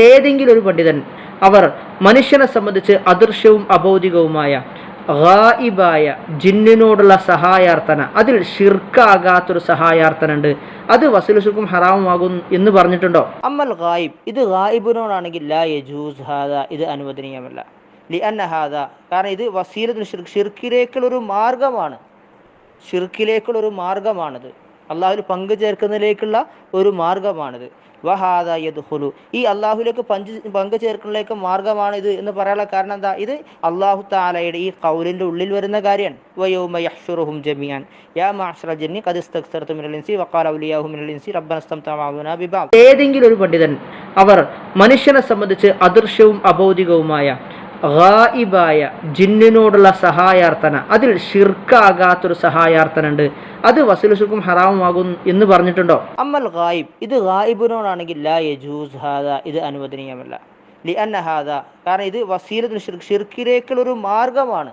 ഏതെങ്കിലും ഒരു പണ്ഡിതൻ അവർ മനുഷ്യനെ സംബന്ധിച്ച് അദൃശ്യവും അബൗദികവുമായ ഗായിബായ ജിന്നിനോടുള്ള സഹായാർത്ഥന അതിൽ ഷിർക്കാകാത്തൊരു സഹായാർത്ഥന ഉണ്ട് അത് വസൂലുസുക്കും ഹറാമുമാകും എന്ന് പറഞ്ഞിട്ടുണ്ടോ? അമ്മൽ ഗായിബ് ഇത് ഗായിബിനോടാണെങ്കിൽ ലാ യജൂസ് ഇത് അനുവദനീയമല്ല. ലി അന്ന ഹാദ കാരണം ഇത് വസീലത്തിൽ ഷിർക്കിലേക്കുള്ളൊരു മാർഗമാണ്. ഷിർക്കിലേക്കുള്ളൊരു മാർഗമാണിത്. അള്ളാഹുൽ പങ്കു ചേർക്കുന്നതിലേക്കുള്ള ഒരു മാർഗമാണിത്. വഹാദ യദ്ഹുലു ഈ അള്ളാഹുലേക്ക് പഞ്ച് പങ്കു ചേർക്കുന്നതിലേക്ക് ഇത് എന്ന് പറയാനുള്ള കാരണം എന്താ? ഇത് അള്ളാഹു താലയുടെ ഈ കൗലിന്റെ ഉള്ളിൽ വരുന്ന കാര്യമാണ്. വയോമ യഹ്ഷുറുഹും ജമിയാൻ യാ മാഷറ ജന്നി ഖദ് ഇസ്തക്സർതു മിനൽ ഇൻസി വഖാല ഔലിയാഹു മിനൽ ഇൻസി റബ്ബന ഇസ്തംതഅ ബിബാബ് ഏതെങ്കിലും ഒരു പണ്ഡിതൻ അവർ മനുഷ്യനെ സംബന്ധിച്ച് അദൃശ്യവും അബൗദികവുമായ ഗായിബായ ജിന്നിനോടുള്ള സഹായാർത്ഥന. അതിൽ ഷിർക്കാകാത്തൊരു സഹായാർത്ഥന ഉണ്ട് അത് വസൂലുസുക്കും ഹറാമുമാകും എന്ന് പറഞ്ഞിട്ടുണ്ടോ? അമ്മൽ ഗായിബ്. ഇത് ഗായിബിനോടാണെങ്കിൽ ലാ യജൂസ് ഹാദ ഇത് അനുവദനീയമല്ല. ലി അന്ന ഹാദ. കാരണം ഇത് വസീലത്തിൽ ഷിർക്കിലേക്കുള്ള ഒരു മാർഗമാണ്.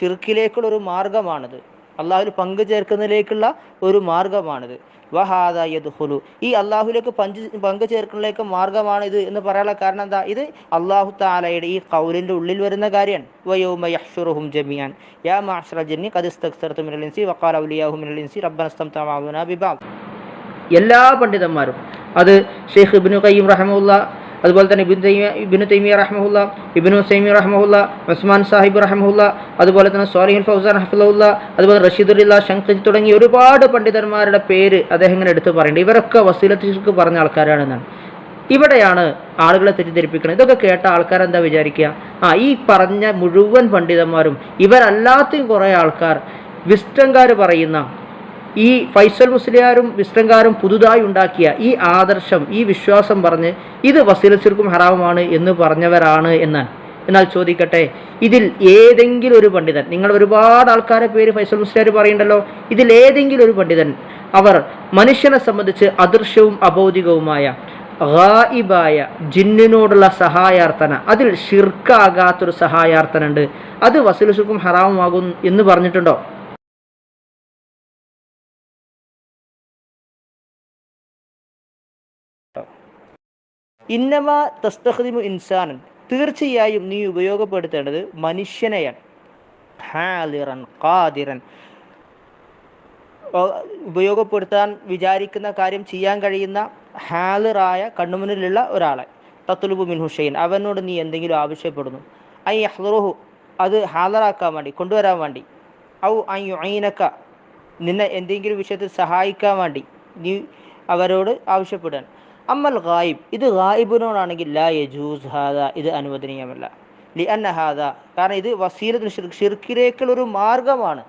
ഷിർക്കിലേക്കുള്ള ഒരു മാർഗമാണിത്. അള്ളാഹുൽ പങ്കു ചേർക്കുന്നതിലേക്കുള്ള ഒരു മാർഗമാണിത്. വഹാദ ഹുലു ഈ അള്ളാഹുലേക്ക് പഞ്ച് പങ്കു ചേർക്കുന്നതിലേക്ക് മാർഗമാണ് ഇത് എന്ന് പറയാനുള്ള കാരണം എന്താ? ഇത് അള്ളാഹു താലയുടെ ഈ കൗലിന്റെ ഉള്ളിൽ വരുന്ന കാര്യമാണ്. വയോമ യഹ്ഷുറുഹും ജമിയാൻ യാ മാഷറ ജന്നി മിനൽ ഇൻസി വഖാല ഔലിയാഹു മിനൽ ഇൻസി റബ്ബന ഇസ്തംതഅ ബിബാബ് എല്ലാ പണ്ഡിതന്മാരും അത് ഷെയ്ഖ് ഇബ്നു ഖയ്യിം റഹമുല്ല അതുപോലെ തന്നെ ഇബിൻ തൈമിയ ഇബിനു തൈമിയ റഹ്മുല്ല ഇബിനു സൈമി റഹ്മുല്ല ഉസ്മാൻ സാഹിബ് റഹ്മുല്ല അതുപോലെ തന്നെ സ്വാലിഹിൻ ഫൗസാൻ ഹഫ്ലുള്ള അതുപോലെ റഷീദുല്ല ശങ്കർ തുടങ്ങിയ ഒരുപാട് പണ്ഡിതന്മാരുടെ പേര് അദ്ദേഹം ഇങ്ങനെ എടുത്ത് പറയുന്നുണ്ട് ഇവരൊക്കെ വസീലത്തിക്ക് പറഞ്ഞ ആൾക്കാരാണെന്നാണ്. ഇവിടെയാണ് ആളുകളെ തെറ്റിദ്ധരിപ്പിക്കുന്നത്. ഇതൊക്കെ കേട്ട ആൾക്കാർ എന്താ വിചാരിക്കുക? ആ ഈ പറഞ്ഞ മുഴുവൻ പണ്ഡിതന്മാരും ഇവരല്ലാത്തയും കുറേ ആൾക്കാർ വിസ്റ്റംകാർ പറയുന്ന ഈ ഫൈസൽ മുസ്ലിയാരും വിസ്തങ്കാരും പുതുതായി ഉണ്ടാക്കിയ ഈ ആദർശം ഈ വിശ്വാസം പറഞ്ഞ് ഇത് വസീലച്ചിർക്കും ഹറാമാണ് എന്ന് പറഞ്ഞവരാണ് എന്നാണ് എന്നാൽ ചോദിക്കട്ടെ ഇതിൽ ഏതെങ്കിലും ഒരു പണ്ഡിതൻ നിങ്ങൾ ഒരുപാട് ആൾക്കാരെ പേര് ഫൈസൽ മുസ്ലിയാർ പറയുണ്ടല്ലോ ഇതിൽ ഏതെങ്കിലും ഒരു പണ്ഡിതൻ അവർ മനുഷ്യനെ സംബന്ധിച്ച് അദൃശ്യവും അബൗദികവുമായ ഗായിബായ ജിന്നിനോടുള്ള സഹായാർത്ഥന അതിൽ ഷിർക്കാകാത്തൊരു സഹായാർത്ഥന ഉണ്ട് അത് വസൂലുസുക്കും ഹറാമുമാകും എന്ന് പറഞ്ഞിട്ടുണ്ടോ? ഇന്നമ തസ്തഹദിമു ഇൻസാനൻ. തീർച്ചയായും നീ ഉപയോഗപ്പെടുത്തേണ്ടത് മനുഷ്യനെയാണ്. ഹാലിറൻ ഖാദിറൻ ഉപയോഗപ്പെടുത്താൻ വിചാരിക്കുന്ന കാര്യം ചെയ്യാൻ കഴിയുന്ന ഹാലിറായ കണ്ണുമുന്നിലുള്ള ഒരാളെ തത്തുലുബു മിൻ ഹുഷൈൻ അവനോട് നീ എന്തെങ്കിലും ആവശ്യപ്പെടുന്നു? ഐ അഹ്റുഹു അത് ഹാലറാക്കാൻ വേണ്ടി കൊണ്ടുവരാൻ വേണ്ടി. ഔ ഐ ഐനക്ക നിന്നെ എന്തെങ്കിലും വിഷയത്തിൽ സഹായിക്കാൻ വേണ്ടി നീ അവരോട് ആവശ്യപ്പെടാൻ അമ്മൽ ഗായിബ് ഇത് ഗായിബിനോടാണെങ്കിൽ ലാ യജൂസ് ഹാദ ഇത് അനുവദനീയമല്ല. ലി അന്ന ഹാദ കാരണം ഇത് വസീലത്തിൽ ഷിർക്കിലേക്കുള്ളൊരു മാർഗമാണ്.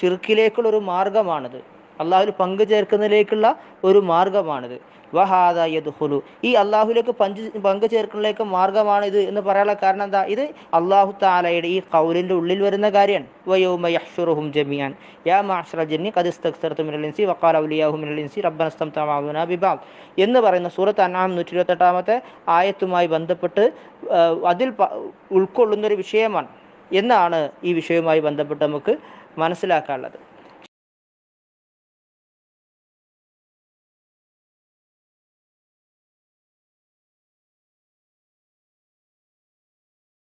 ഷിർക്കിലേക്കുള്ളൊരു മാർഗമാണിത്. അള്ളാഹുൽ പങ്കു ചേർക്കുന്നതിലേക്കുള്ള ഒരു മാർഗമാണിത്. വഹാദ ഹുലു ഈ അള്ളാഹുലേക്ക് പഞ്ച് പങ്കു ചേർക്കുന്നതിലേക്ക് മാർഗമാണിത് എന്ന് പറയാനുള്ള കാരണം എന്താ? ഇത് അള്ളാഹു താലയുടെ ഈ കൗലിന്റെ ഉള്ളിൽ വരുന്ന കാര്യമാണ്. വയോമ യഹ്ഷുറുഹും ജമിയാൻ യാ മാഷറ ജന്നി ഖദ് വക്കാൽ ഇൻസി റബ്ബനസ്തം ഇസ്തംതഅ ബിബാബ് എന്ന് പറയുന്ന സൂറത്ത് അനാം നൂറ്റി ഇരുപത്തെട്ടാമത്തെ ആയത്തുമായി ബന്ധപ്പെട്ട് അതിൽ പ- ഉൾക്കൊള്ളുന്ന ഒരു വിഷയമാണ്. എന്നാണ് ഈ വിഷയവുമായി ബന്ധപ്പെട്ട് നമുക്ക് മനസ്സിലാക്കാനുള്ളത്.